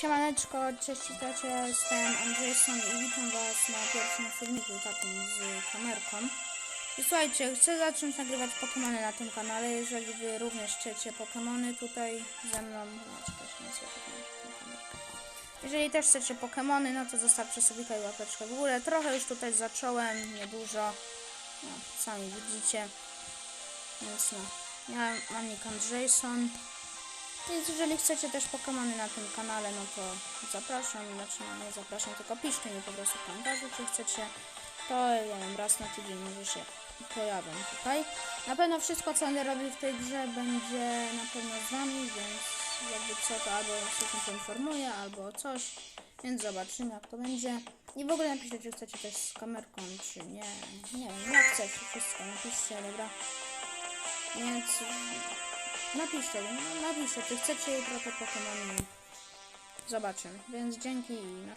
Siemaneczko, cześć witajcie, jestem Andrzejson i witam was na pierwszym filmiku takim z kamerką. I słuchajcie, chcę zacząć nagrywać Pokemony na tym kanale, jeżeli wy również chcecie Pokemony tutaj ze mną, no, nie chcę jeżeli też chcecie Pokemony, no to zostawcie sobie tutaj łapeczkę w górę. Trochę już tutaj zacząłem, niedużo, no, sami widzicie, więc no, ja mam nick Andrzejson. Więc jeżeli chcecie też Pokemony na tym kanale, no to zapraszam, znaczy no, nie zapraszam, tylko piszcie mi po prostu w komentarzu, czy chcecie, to ja wiem, raz na tydzień może się pojawię tutaj. Na pewno wszystko, co będę robił w tej grze, będzie na pewno z wami, więc jakby co, to albo się poinformuję, albo coś, więc zobaczymy, jak to będzie. I w ogóle napiszcie, czy chcecie też z kamerką, czy nie, nie wiem, jak chcecie, wszystko napiszcie, dobra. Więc Napiszcie, no, napiszcie, czy chcecie jutro te Pokemony. Zobaczymy. Więc dzięki i na